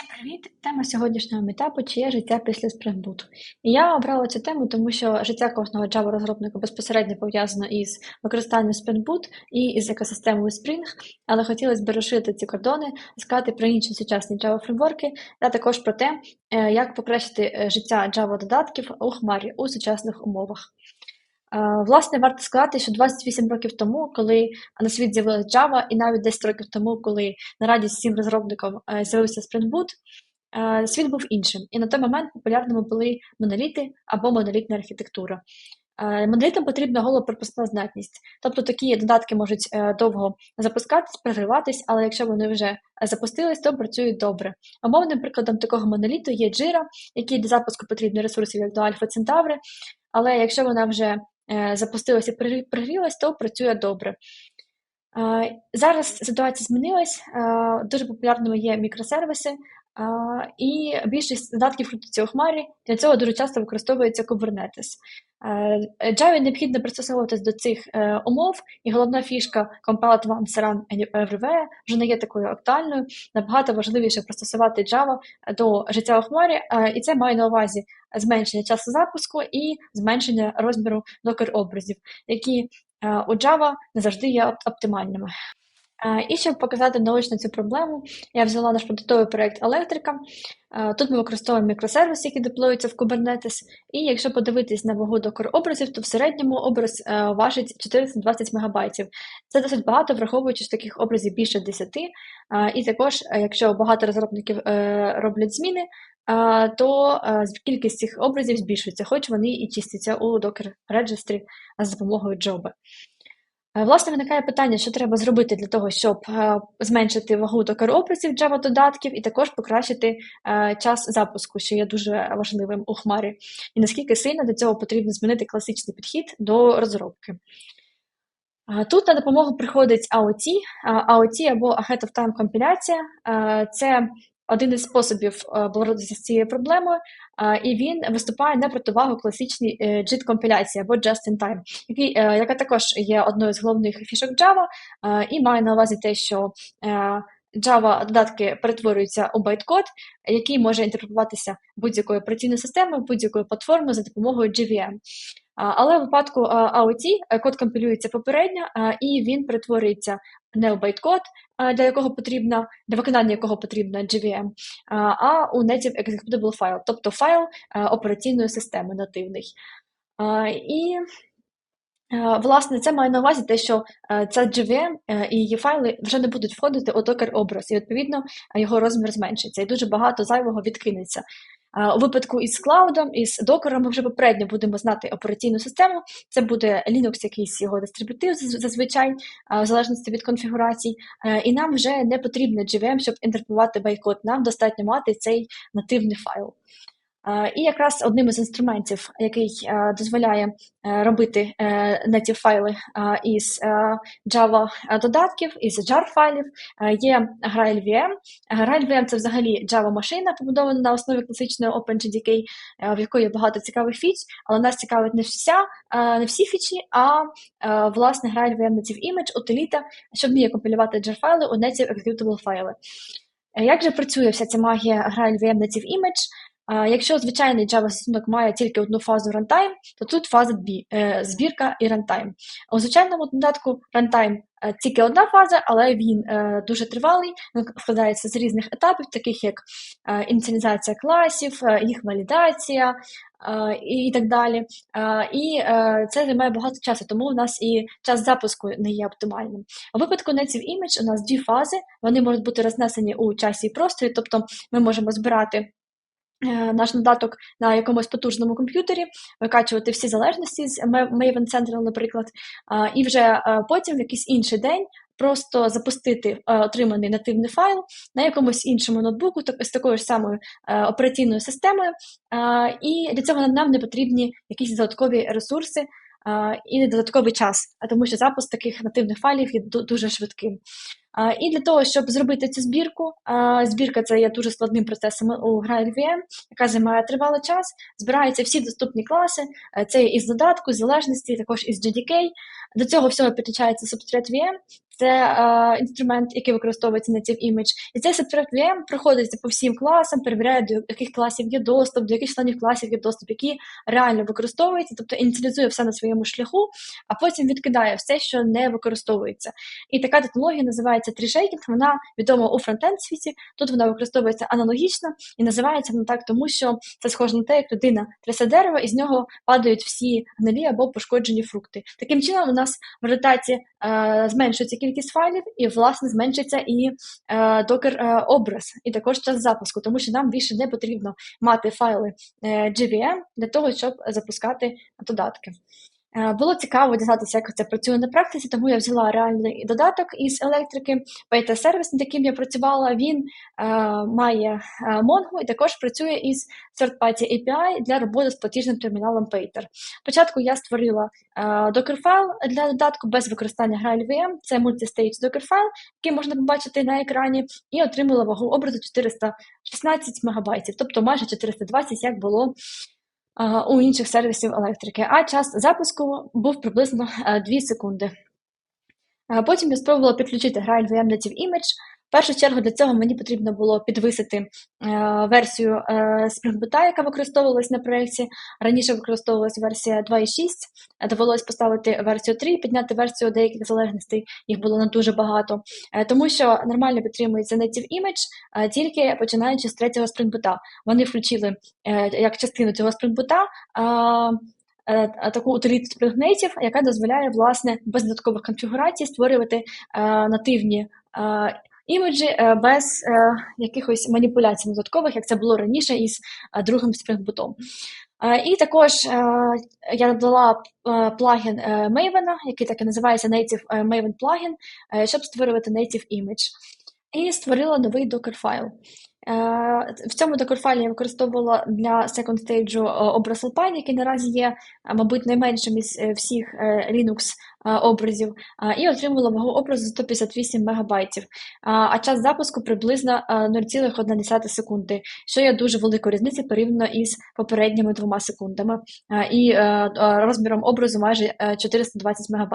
Всім привіт! Тема сьогоднішнього метапу чи є життя після Spring І я обрала цю тему, тому що життя кожного Java розробника безпосередньо пов'язано із використанням Spring і із екосистемою Spring, але хотілося б розширити ці кордони, сказати про інші сучасні Java фреймворки, та також про те, е, як покращити е, життя Java додатків у Хмарі у сучасних умовах. Е, власне, варто сказати, що 28 років тому, коли на світ з'явилася Java, і навіть 10 років тому, коли на радість всім розробникам е, з'явився Spring Boot, е, світ був іншим. І на той момент популярними були моноліти або монолітна архітектура. Монолітам потрібна голопропускна здатність, тобто такі додатки можуть довго запускатись, програватись, але якщо вони вже запустились, то працюють добре. Умовним прикладом такого моноліту є Jira, який для запуску потрібні ресурсів як до Alpha Centauri, але якщо вона вже запустилася і прогрілась, то працює добре. Е, зараз ситуація змінилась, е, дуже популярними є мікросервіси, і більшість додатків крутиться у хмарі, для цього дуже часто використовується Kubernetes. Java необхідно пристосовуватись до цих умов, і головна фішка Compiled Once Run Everywhere вже не є такою актуальною. Набагато важливіше пристосувати Java до життя у хмарі, і це має на увазі зменшення часу запуску і зменшення розміру докер-образів, які у Java не завжди є оптимальними. І щоб показати наочно цю проблему, я взяла наш продуктовий проєкт електрика. Тут ми використовуємо мікросервіс, який деплоюється в Kubernetes, і якщо подивитись на вагу докер образів, то в середньому образ важить 420 МБ. Це досить багато, враховуючи що таких образів більше 10. І також, якщо багато розробників е, роблять зміни, то кількість цих образів збільшується, хоч вони і чистяться у Registry з допомогою Job. Е, власне, виникає питання, що треба зробити для того, щоб е, зменшити вагу докер-образів Java додатків і також покращити е, час запуску, що є дуже важливим у Хмарі, і наскільки сильно до цього потрібно змінити класичний підхід до розробки. Тут на допомогу приходить AOT, AOT або Ahead of Time компіляція. Це один із способів е, боротися з цією проблемою, і він виступає на противагу класичній е, JIT компіляції або Just-in-Time, е, яка також є одною з головних фішок Java, і має на увазі те, що Java додатки перетворюються у байткод, який може інтерпретуватися будь-якою операційною системою, будь-якою платформою за допомогою JVM. Але в випадку AOT код компілюється попередньо, і він перетворюється не у байткод, для якого потрібна, для виконання якого потрібна JVM, а у native executable файл, тобто файл операційної системи нативний. І Власне, це має на увазі те, що ця JVM і її файли вже не будуть входити у docker образ, і відповідно його розмір зменшиться, і дуже багато зайвого відкинеться. У випадку із клаудом, із докером ми вже попередньо будемо знати операційну систему. Це буде Linux, якийсь його дистрибутив зазвичай, в залежності від конфігурацій. І нам вже не потрібно GVM, щоб інтерпретувати байкод. Нам достатньо мати цей нативний файл. І якраз одним із інструментів, який дозволяє е, робити native е, файли із е, Java додатків, із jar файлів, є Grail VM. Grail VM – це взагалі Java машина, побудована на основі класичної OpenJDK, в якої багато цікавих фіч, але нас цікавить не вся, не всі фічі, а власне Grail VM Native Image, утиліта, що вміє компілювати jar файли у native executable файли. Як же працює вся ця магія Grail VM Native Image? Якщо звичайний Java застосунок має тільки одну фазу runtime, то тут фаза е, збірка і runtime. У звичайному додатку runtime е, тільки одна фаза, але він е, дуже тривалий, він складається з різних етапів, таких як ініціалізація класів, їх валідація і так далі. І це займає багато часу, тому у нас і час запуску не є оптимальним. У випадку Native Image у нас дві фази, вони можуть бути рознесені у часі і просторі, тобто ми можемо збирати. Е, наш додаток на якомусь потужному комп'ютері, викачувати всі залежності з Maven Central, наприклад, і вже е, потім в якийсь інший день просто запустити е, отриманий нативний файл на якомусь іншому ноутбуку, з такою ж самою операційною системою, і для цього нам не потрібні якісь додаткові ресурси і додатковий час, тому що запуск таких нативних файлів є дуже швидким. І для того, щоб зробити цю збірку, збірка це є дуже складним процесом у GraalVM, яка займає тривалий час, збираються всі доступні класи, це із додатку, з залежності, також із JDK. До цього всього підключається Substrate VM, це е, інструмент, який використовується на Native Image. І цей Subtract VM проходиться по всім класам, перевіряє, до яких класів є доступ, до яких членів класів є доступ, які реально використовуються, тобто ініціалізує все на своєму шляху, а потім відкидає все, що не використовується. І така технологія називається трішейкінг, вона відома у фронтенд світі. Тут вона використовується аналогічно і називається вона так, тому що це схоже на те, як людина трясе дерево, і з нього падають всі гнилі або пошкоджені фрукти. Таким чином, у нас в результаті е, зменшується кількість файлів, і власне зменшиться і е, докер е, образ, і також час запуску, тому що нам більше не потрібно мати файли е, GVM для того, щоб запускати додатки. Е, Було цікаво дізнатися, як це працює на практиці, тому я взяла реальний додаток із електрики. Beta сервіс, над яким я працювала, він е, має е, Mongo і також працює із third-party API для роботи з платіжним терміналом Pater. Спочатку я створила е, докер-файл для додатку без використання GraalVM. Це мультистейдж докер-файл, який можна побачити на екрані, і отримала вагу образу 416 МБ, тобто майже 420, як було у інших сервісів електрики, а час запуску був приблизно е, 2 секунди. Потім я спробувала підключити GraalVM Native Image. В першу чергу для цього мені потрібно було підвисити е, версію е, Spring Boot, яка використовувалась на проєкті. Раніше використовувалася версія 2.6, е, довелось поставити версію 3, підняти версію деяких залежностей, їх було не дуже багато, тому що нормально підтримується Native Image тільки починаючи з третього Spring Boot. Вони включили як частину цього Spring Boot таку утиліту Native, яка дозволяє власне без додаткових конфігурацій створювати е, нативні е, імеджі е, без е, якихось маніпуляцій додаткових, як це було раніше із е, другим. Е, І також я додала плагін Maven, який так і називається Native Maven е, щоб створювати Native Image. І створила новий докер-файл. Е, В цьому докер-файлі я використовувала для second stage е, образ Alpine, який наразі є, е, мабуть, найменшим із всіх Linux образів, і отримала вагу образу 158 МБ. А час запуску приблизно е, 0,1 секунди, що є дуже великою різницею порівняно із попередніми двома секундами, і розміром образу майже е, 420 МБ.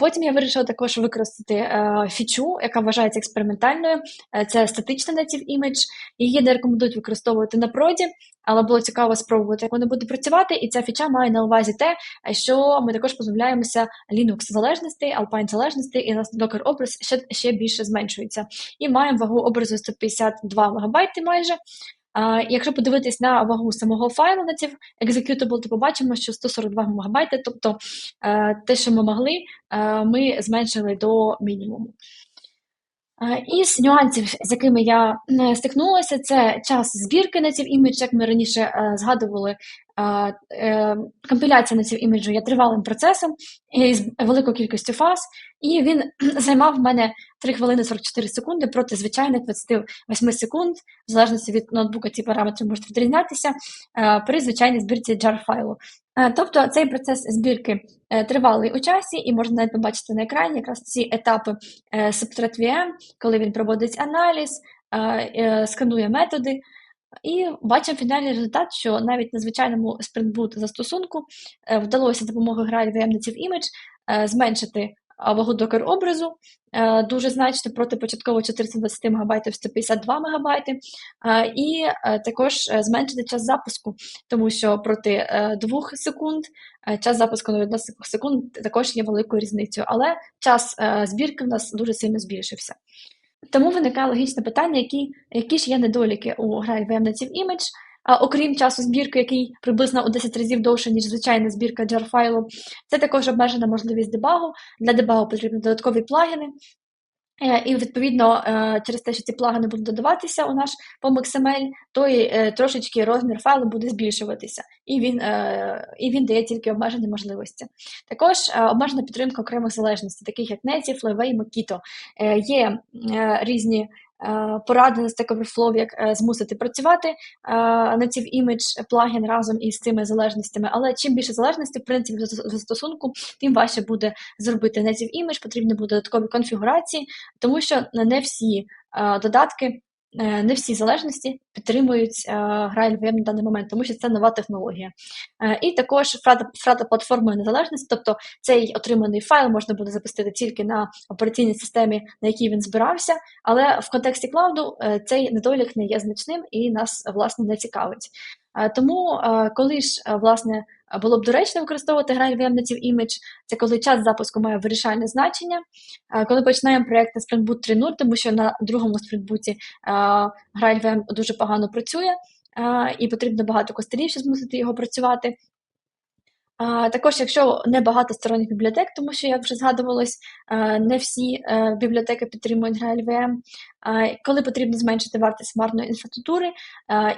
Потім я вирішила також використати е, фічу, яка вважається експериментальною. Е, Це статична native image. Її не рекомендують використовувати на проді, але було цікаво спробувати, як вона буде працювати. І ця фіча має на увазі те, що ми також позбавляємося Linux залежностей, Alpine залежностей, і нас Docker образ ще, ще більше зменшується. І маємо вагу образу 152 МБ майже. Якщо подивитись на вагу самого файлу на Native Executable, то побачимо, що 142 МБ, тобто е, те, що ми могли, е, ми зменшили до мінімуму. Е, Із нюансів, з якими я стикнулася, це час збірки на Native імідж, як ми раніше згадували. Е, Компіляція Native іміджу є тривалим процесом із великою кількістю фаз, і він займав в мене 3 хвилини 44 секунди проти звичайних 28 секунд, в залежності від ноутбука ці параметри можуть відрізнятися е, при звичайній збірці jar файлу. Е, Тобто цей процес збірки тривалий у часі, і можна навіть побачити на екрані якраз ці етапи Substrat VM, коли він проводить аналіз, сканує методи. І бачимо фінальний результат, що навіть на звичайному Spring Boot застосунку е, вдалося за допомогою GraalVM Native Image е, зменшити вагу докер образу е, дуже значно проти початково 420 МБ 152 МБ, і також зменшити час запуску, тому що проти е, 2 секунд час запуску на 1 секунд також є великою різницею, але час збірки в нас дуже сильно збільшився. Тому виникає логічне питання, які, які ж є недоліки у грай Native Image, а, окрім часу збірки, який приблизно у 10 разів довше, ніж звичайна збірка jar файлу. Це також обмежена можливість дебагу. Для дебагу потрібні додаткові плагіни. Е, І, відповідно, е, через те, що ці плагини будуть додаватися у наш XML, то і е, трошечки розмір файлу буде збільшуватися, і він, і він дає тільки обмежені можливості. Також обмежена підтримка окремих залежностей, таких як Native, Leve Makito. Є різні поради на Stack Overflow, як е, змусити працювати на Native імідж плагін разом із цими залежностями, але чим більше залежностей, в принципі, в застосунку, тим важче буде зробити. Native імідж, потрібні будуть додаткові конфігурації, тому що не всі е, додатки е, не всі залежності підтримують е, GrailVM на даний момент, тому що це нова технологія. Е, і також фрата платформою незалежності, тобто цей отриманий файл можна буде запустити тільки на операційній системі, на якій він збирався, але в контексті клауду цей недолік не є значним і нас власне не цікавить. Тому, коли ж власне було б доречно використовувати грань Native імідж, це коли час запуску має вирішальне значення. Коли починаємо проєкт на Spring Boot 3.0, тому що на другому Spring Boot VM дуже погано працює, і потрібно багато костелів, щоб змусити його працювати. Також, якщо не багато сторонніх бібліотек, тому що, як вже згадувалось, не всі е, бібліотеки підтримують GLVM, коли потрібно зменшити вартість марної інфраструктури,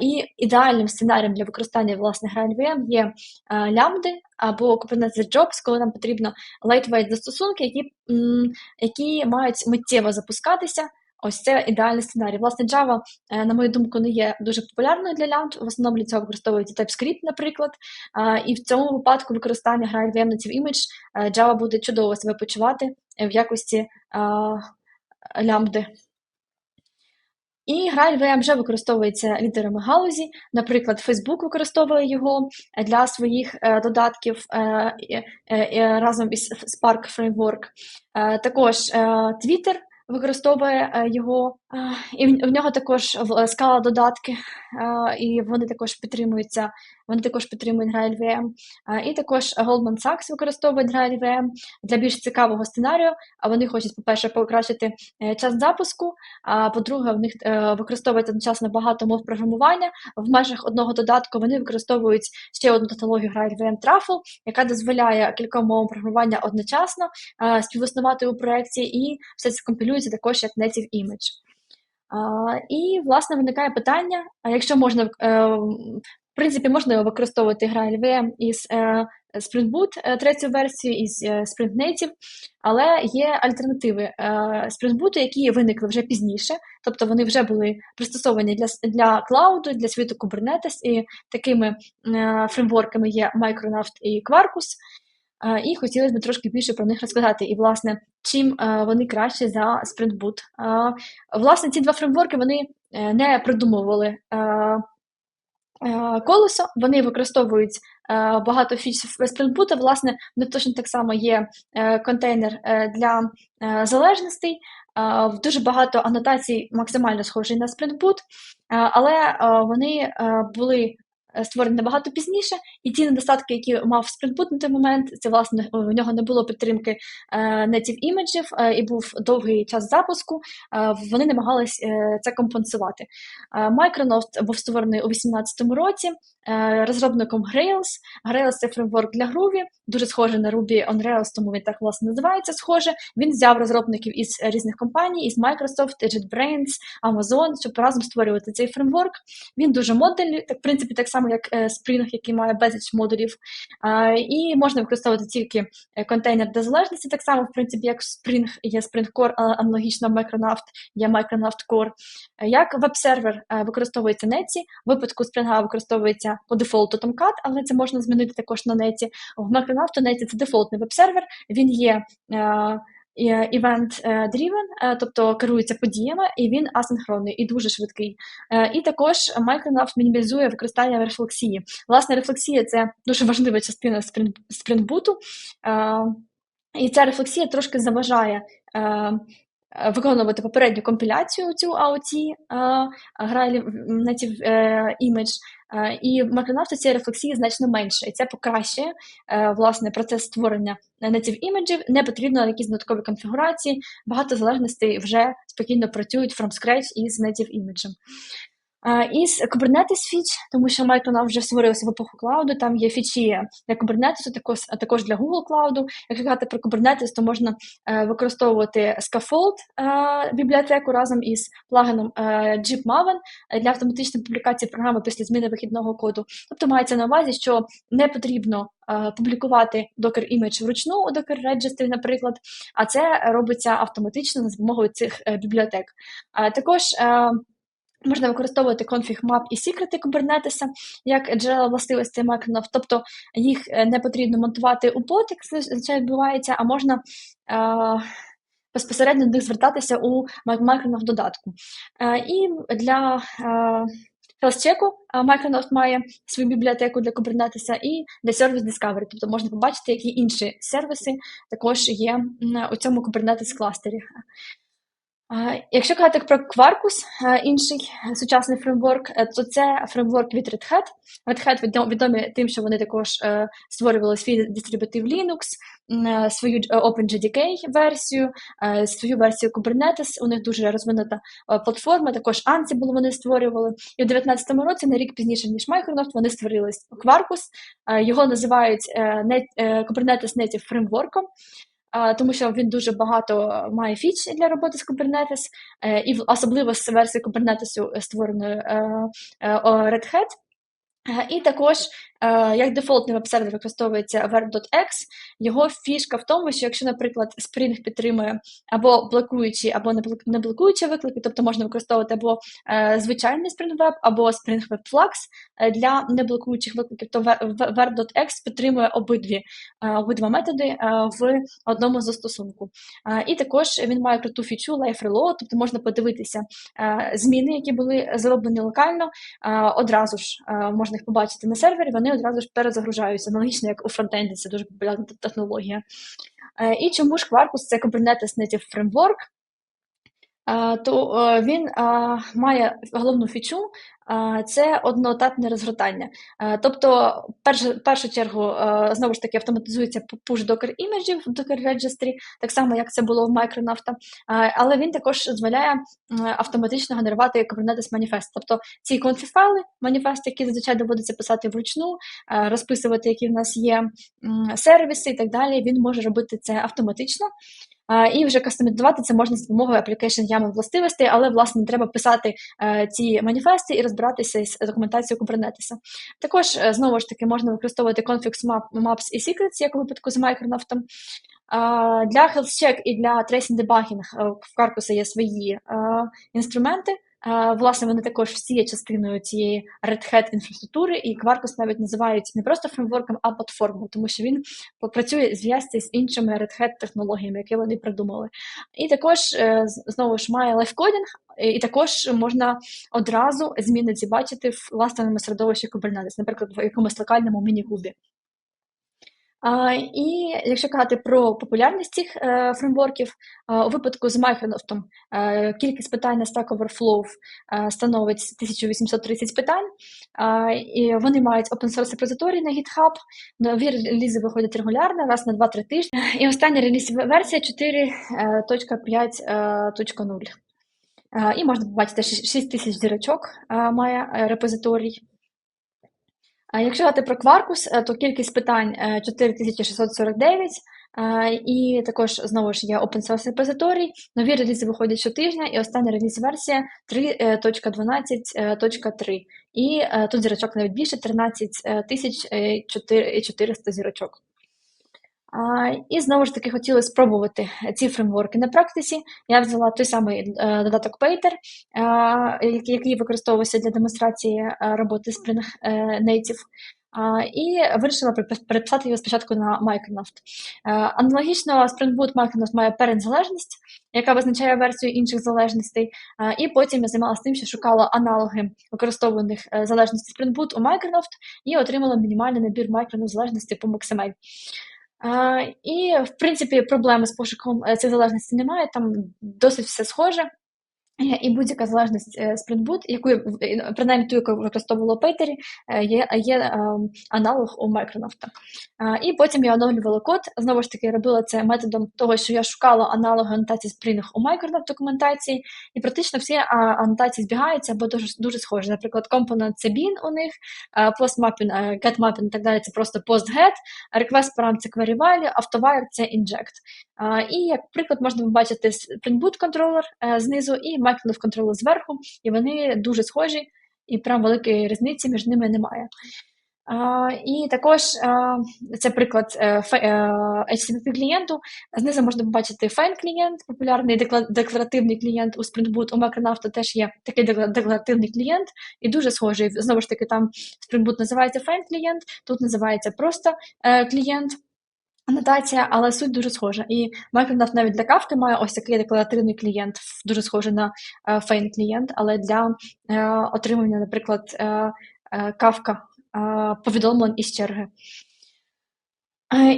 і ідеальним сценарієм для використання власне GLVM є лямбди або Kubernetes Jobs, коли нам потрібно lightweight застосунки, які, які мають миттєво запускатися. Ось це ідеальний сценарій. Власне, Java, е, на мою думку, не є дуже популярною для лямбд. В основному для цього використовується TypeScript, наприклад. І в цьому випадку використання Native Image е, Java буде чудово себе почувати в якості лямбди. І GrailVM вже використовується лідерами галузі. Наприклад, Facebook використовує його для своїх е, додатків разом із Spark Framework. Також Twitter використовує е, його, і в нього також скала додатки, і вони також підтримуються вони також підтримують GrailVM. І також Goldman Sachs використовує GrailVM для більш цікавого сценарію. А вони хочуть, по-перше, покращити е, час запуску. А по-друге, в них е, використовується одночасно багато мов програмування. В межах одного додатку вони використовують ще одну технологію GrailVM Truffle, яка дозволяє кільком мовам програмування одночасно співіснувати у проєкті, і все це компілюється також як native image. І, власне, виникає питання: а якщо можна е, в принципі, можна використовувати GrailVM із е, Spring Boot е, третю версію, із Spring Native, але є альтернативи Spring Boot, які виникли вже пізніше, тобто вони вже були пристосовані для для клауду, для світу Kubernetes, і такими фреймворками є Micronaut і Quarkus. Е, і хотілося б трошки більше про них розказати. І, власне, чим е, вони краще за Spring Boot. Власне, ці два фреймворки вони не придумували. Е, колесо. Вони використовують е, багато фіч Spring Boot, Власне, не точно так само є е, контейнер для залежностей. Дуже багато анотацій максимально схожі на Spring Boot, але вони були Е, створений набагато пізніше, і ті недостатки, які мав Boot на той момент, це власне в нього не було підтримки е, native іміджів і був довгий час запуску. Е, вони намагались це компенсувати. Micronaut був створений у 2018 році розробником Grails. Grails – це фреймворк для Groovy, дуже схожий на Ruby on Rails, тому він так власне називається схоже. Він взяв розробників із різних компаній, із Microsoft, JetBrains, Amazon, щоб разом створювати цей фреймворк. Він дуже модельний, так в принципі, так само само як е, Spring, який має безліч модулів. І можна використовувати тільки е, контейнер для залежності, так само, в принципі, як Spring є Spring Core, аналогічно Micronaut, є Micronaut Core. Як веб-сервер е, використовується неті, в випадку Spring використовується по дефолту Tomcat, але це можна змінити також на неті. В Micronaut неті це дефолтний веб-сервер, він є event-driven, е, тобто керується подіями, і він асинхронний і дуже швидкий. Е, і також Micronaut мінімізує використання рефлексії. Власне, рефлексія це дуже важлива частина Boot, е, і ця рефлексія трошки заважає. Виконувати попередню компіляцію цю AOT, Native Image, і в Micronaut цієї рефлексії значно менше, і це покращує власне процес створення native іміджів, не потрібно якісь додаткові конфігурації, багато залежностей вже спокійно працюють from scratch із native іміджем. Із Kubernetes фіч, тому що Micronaut вже створився в епоху клауду, там є фічі для Kubernetes, також, також для Google Cloud. Якщо казати про Kubernetes, то можна е, використовувати Scaffold е, бібліотеку разом із плагином е, Jeep Maven для автоматичної публікації програми після зміни вихідного коду. Тобто мається на увазі, що не потрібно е, публікувати Docker Image вручну у Docker Registry, наприклад, а це робиться автоматично за допомогою цих е, бібліотек. Також е, Можна використовувати config map і секрети Kubernetes як джерела властивостей Micronaut, тобто їх е, не потрібно монтувати у бот, як зазвичай відбувається, а можна безпосередньо до них звертатися у Micronaut додатку. І для HealthCheck Micronaut має свою бібліотеку для Kubernetes і для Service Discovery, тобто можна побачити, які інші сервіси також є у цьому Kubernetes кластері. Якщо казати про Quarkus, інший сучасний фреймворк, е, то це фреймворк від Red Hat. Red Hat відомі тим, що вони також е, створювали свій дистрибутив Linux, е, свою OpenJDK версію, свою версію Kubernetes. У них дуже розвинута платформа, також Ansible вони створювали. І в 2019 році, на рік пізніше, ніж Microsoft, вони створили Quarkus. Його називають Kubernetes Native Framework тому що він дуже багато має фіч для роботи з Kubernetes, е, і особливо з версії Kubernetes е, е, Red Hat. І також Е, як дефолтний веб-сервер використовується Verb.x, його фішка в тому, що якщо, наприклад, Spring підтримує або блокуючі, або не блокуючі виклики, тобто можна використовувати або е, звичайний Spring Web, або Spring Web Flux е, для неблокуючих викликів, то Verb.x підтримує обидві обидва методи в одному застосунку. І також він має круту фічу Life Reload, тобто можна подивитися зміни, які були зроблені локально, одразу ж можна їх побачити на сервері. Вони одразу ж перезагружаються, аналогічно як у фронтенді, це дуже популярна технологія. Е, і чому ж Quarkus це Kubernetes Native Framework? Е, то е, він має головну фічу це одноетапне розгортання. Тобто, в першу чергу, знову ж таки, автоматизується пуш докер іміджів в Docker Registry, так само, як це було в Micronaut, але він також дозволяє автоматично генерувати Kubernetes маніфест. Тобто ці конфі-файли, маніфест, які зазвичай доводиться писати вручну, розписувати, які в нас є сервіси і так далі, він може робити це автоматично. І вже кастомізувати це можна з допомогою application YAML властивостей, але, власне, не треба писати е, ці маніфести і розбиратися з документацією Kubernetes. Також, е, знову ж таки, можна використовувати config maps і secrets, як у випадку з Micronaut. Для health check і для tracing debugging е, в Carcus є свої інструменти. Власне, вони також всі є частиною цієї Red Hat інфраструктури, і Quarkus навіть називають не просто фреймворком, а платформою, тому що він працює зв'язці з іншими Red Hat технологіями, які вони придумали. І також е, знову ж має лайфкодінг, і також можна одразу зміни ці бачити в власному середовищі Kubernetes, наприклад, в якомусь локальному міні-кубі. І якщо казати про популярність цих е, фреймворків, у випадку з Microsoft е, кількість питань на Stack Overflow е, становить 1830 питань, і вони мають open source репозиторій на GitHub, нові релізи виходять регулярно, раз на 2-3 тижні. І остання реліз версія 4.5.0. І можна побачити, 6 тисяч зірочок має репозиторій. Якщо говорити про Quarkus, е, то кількість питань 4649, е, е, і також знову ж є open source репозиторій. Нові релізи виходять щотижня, і остання реліз-версія 3.12.3. І тут зірочок навіть більше 13 400 зірочок. І знову ж таки хотіли спробувати ці фреймворки на практиці. Я взяла той самий е, додаток Pater, який використовувався для демонстрації е, роботи Spring е, Native. І вирішила переписати його спочатку на Micronaut. Аналогічно, Spring Boot Micronaut має передзалежність, яка визначає версію інших залежностей. І потім я займалася тим, що шукала аналоги використовуваних залежностей Spring Boot у Micronaut і отримала мінімальний набір Micronaut залежностей по XML. І, в принципі, проблеми з пошуком цієї цих залежностей немає, там досить все схоже. І будь-яка залежність е, Spring Boot, яку е, принаймні ту, яку використовувала Пейтері, е, є є аналог у Micronaut. І потім я оновлювала код. Знову ж таки, робила це методом того, що я шукала аналоги анотації Spring у Micronaut документації, і практично всі анотації збігаються або дуже дуже схожі. Наприклад, компонент це bin у них, postmapping, getmapping і так далі це просто post-get, request param це query value, автовайр це inject. І як приклад можна побачити Spring Boot контролер знизу і Microsoft контролер зверху, і вони дуже схожі, і прям великої різниці між ними немає. І також це приклад а, е, е, HTTP клієнту. Знизу можна побачити файн клієнт, популярний декларативний клієнт у Spring Boot, у Micronaut теж є такий декларативний клієнт, і дуже схожий. Знову ж таки, там Spring Boot називається файн клієнт, тут називається просто е, клієнт. Анотація, але суть дуже схожа. І Micronaut навіть для кавки має ось такий декларативний клієнт, дуже схожий на фейн клієнт, але для отримання, наприклад, кавка повідомлень із черги.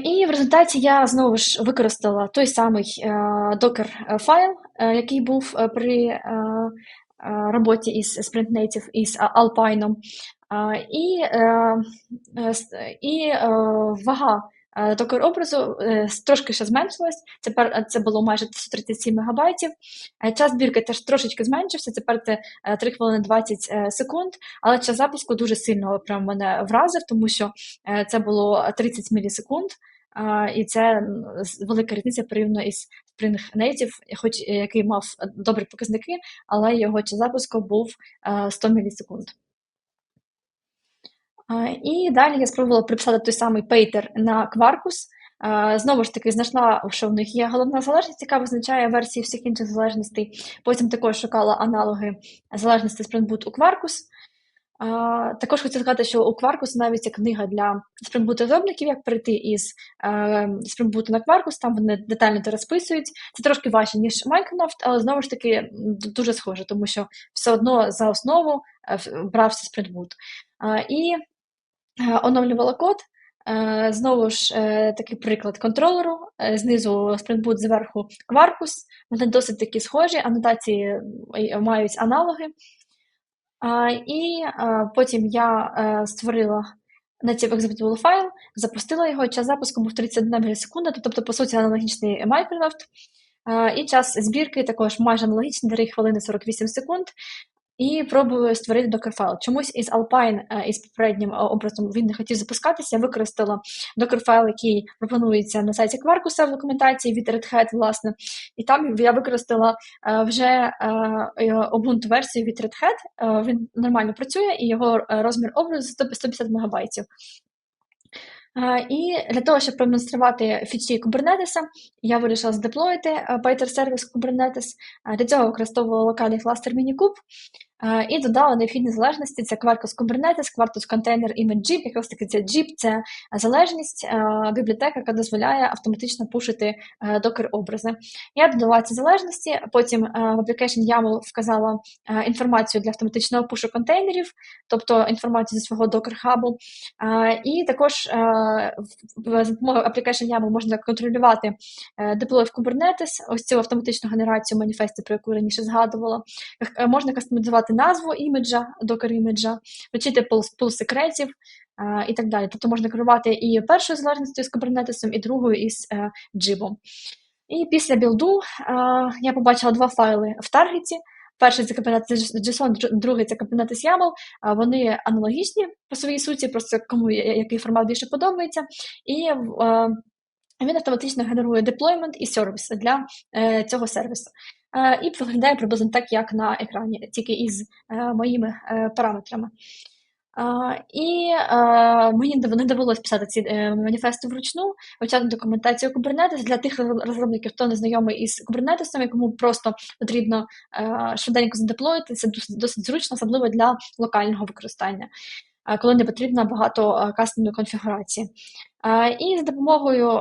І в результаті я знову ж використала той самий докер файл, який був при роботі із Sprint Native із Alpine. І і вага докер образу трошки ще зменшилась. Тепер це було майже 137 мегабайтів. Час збірки теж трошечки зменшився. Тепер це 3 хвилини 20 секунд. Але час запуску дуже сильно прям мене вразив, тому що це було 30 мілісекунд. І це велика різниця порівняно із Spring Native, хоч який мав добрі показники, але його час запуску був 100 мілісекунд. І далі я спробувала приписати той самий пейтер на Quarkus. Знову ж таки, знайшла, що в них є головна залежність, яка визначає версії всіх інших залежностей. Потім також шукала аналоги залежності Spring Boot у Quarkus. Також хочу сказати, що у Quarkus навіть є книга для Spring Boot розробників, як перейти із Spring Boot на Quarkus, там вони детально це розписують. Це трошки важче, ніж Microsoft, але знову ж таки дуже схоже, тому що все одно за основу е, брався Spring Boot. І Е, оновлювала код. Е, знову ж е, такий приклад контролеру. Знизу Spring Boot, зверху Quarkus. Вони досить такі схожі, анотації мають аналоги. І потім я створила native executable файл, запустила його, час запуску був 31 мілісекунда, тобто, по суті, аналогічний Microsoft. І час збірки також майже аналогічний, 3 хвилини 48 секунд. І пробую створити докерфайл. Чомусь із Alpine, е, із попереднім е, образом він не хотів запускатися. Використала докерфайл, який пропонується на сайті Quarkus в документації від Red Hat, власне. І там я використала е, вже Ubuntu версію від Red Hat. Він нормально працює, і його розмір образу 150 МБ. І для того, щоб продемонструвати фічі Kubernetes, я вирішила здеплоїти Python сервіс Kubernetes. Для цього використовувала локальний кластер Minikube. І додала необхідні залежності: це Quarkus Kubernetes, Quarkus Container Image Jeep. Якраз таки це Jeep, це залежність бібліотека, яка дозволяє автоматично пушити докер-образи. Я додала ці залежності, потім в Application YAML вказала інформацію для автоматичного пушу контейнерів, тобто інформацію зі свого докер-хабу. І також за допомогою Application YAML можна контролювати деплой в Kubernetes, ось цю автоматичну генерацію маніфестів, про яку раніше згадувала. Можна кастомізувати вказати назву іміджа, докер іміджа, вчити пул секретів і так далі. Тобто можна керувати і першою залежністю з Kubernetes, і другою із е, джибом. І після білду я побачила два файли в таргеті. Перший це Kubernetes JSON, другий це Kubernetes YAML. Вони аналогічні по своїй суті, просто кому який формат більше подобається. І він автоматично генерує деплоймент і сервіс для е, цього сервісу. Е, і виглядає приблизно так, як на екрані, тільки із е, моїми е, параметрами. І мені не довелося писати ці маніфести вручну, вивчати документацію Kubernetes для тих розробників, хто не знайомий із Kubernetes, якому просто потрібно швиденько задеплоїти, це досить зручно, особливо для локального використання коли не потрібно багато кастомної конфігурації. І за допомогою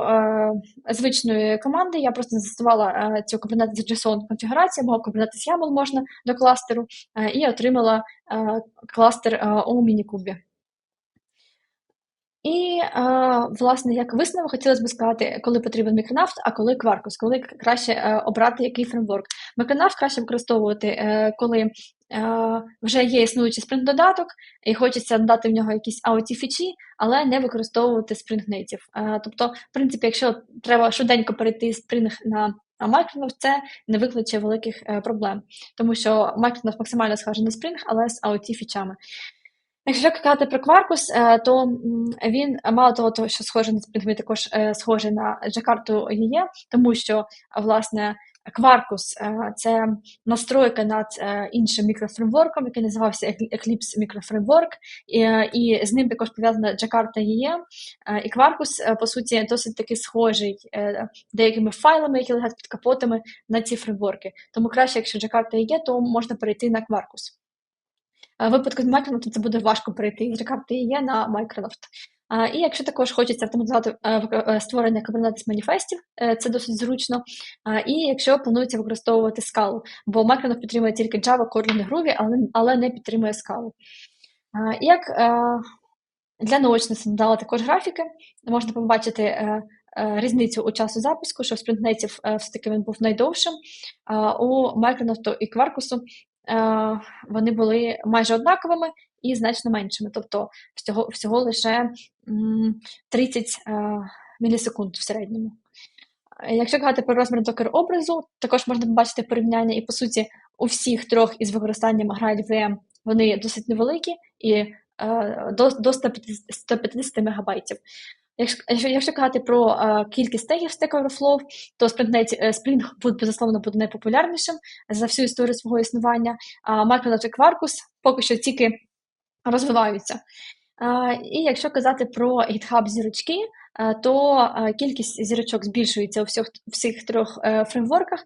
звичної команди я просто застосувала цю Kubernetes JSON конфігурацію, комбінати з YAML можна до кластеру, і отримала кластер у мінікубі. І, власне, як висновок, хотілося б сказати, коли потрібен Micronaut, а коли Quarkus, коли краще е, обрати який фреймворк. Micronaut краще використовувати, е, коли вже є існуючий Spring додаток, і хочеться додати в нього якісь auto фічі, але не використовувати Spring Native. Тобто, в принципі, якщо треба швиденько перейти Spring на Microsoft, це не викличе великих е, проблем, тому що Microsoft максимально схожий на Spring, але з auto фічами. Якщо казати про Quarkus, е, то він мало того, що схожий на він також е, схожий на Jakarta є, тому що власне Quarkus – це настройка над іншим мікрофреймворком, який називався Eclipse Microframework, і, з ним також пов'язана Jakarta EE. І Quarkus, по суті, досить таки схожий деякими файлами, які лежать під капотами на ці фреймворки. Тому краще, якщо Jakarta є, то можна перейти на Quarkus. Випадку з Microsoft це буде важко перейти з Jakarta EE на Microsoft. І якщо також хочеться автоматизувати е, е, створення Kubernetes маніфестів, е, це досить зручно. І якщо планується використовувати скалу, бо Micronaut підтримує тільки Java, Kotlin і Groovy, але, не підтримує скалу. Як для наочності надала також графіки, можна побачити різницю у часу запуску, що в спринтнетів е, все-таки він був найдовшим. У Micronaut і Quarkus вони були майже однаковими і значно меншими, тобто всього, всього лише м, 30 е, мілісекунд в середньому. Е, Якщо казати про розмір докер образу, також можна побачити порівняння, і по суті у всіх трьох із використанням Grail VM вони досить невеликі і е, до, до 150, 150 мегабайтів. Якщо, якщо, казати про е, кількість тегів Stack Overflow, то Spring, е, Spring Boot, безусловно, буде найпопулярнішим за всю історію свого існування, а Micronaut і Quarkus поки що тільки розвиваються. Е, І якщо казати про GitHub зірочки, е, то е, кількість зірочок збільшується у всіх, всіх трьох фреймворках.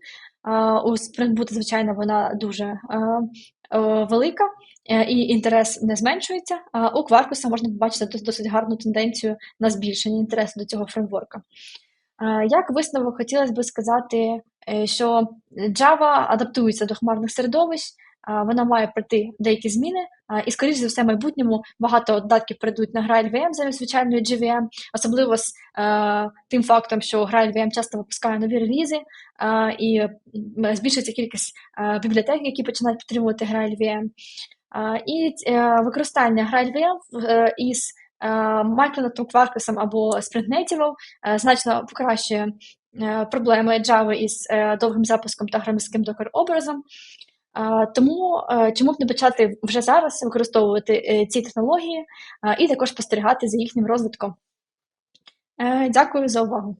У Spring Boot, звичайно, вона дуже велика, і інтерес не зменшується. А у Quarkus можна побачити дос- досить гарну тенденцію на збільшення інтересу до цього фреймворка. Е, Як висновок хотілося б сказати, е, що Java адаптується до хмарних середовищ, вона має пройти деякі зміни, і, скоріш за все, в майбутньому багато додатків перейдуть на Grail VM замість звичайної GVM, особливо з е, тим фактом, що Grail VM часто випускає нові релізи, е, і м, збільшується кількість е, бібліотек, які починають підтримувати Grail VM. Е, і е, використання VM е, із е, Micronaut, Quarkus або Spring значно покращує проблеми Java із довгим запуском та громадським докер-образом. Тому чому б не почати вже зараз використовувати ці технології і також спостерігати за їхнім розвитком. Дякую за увагу.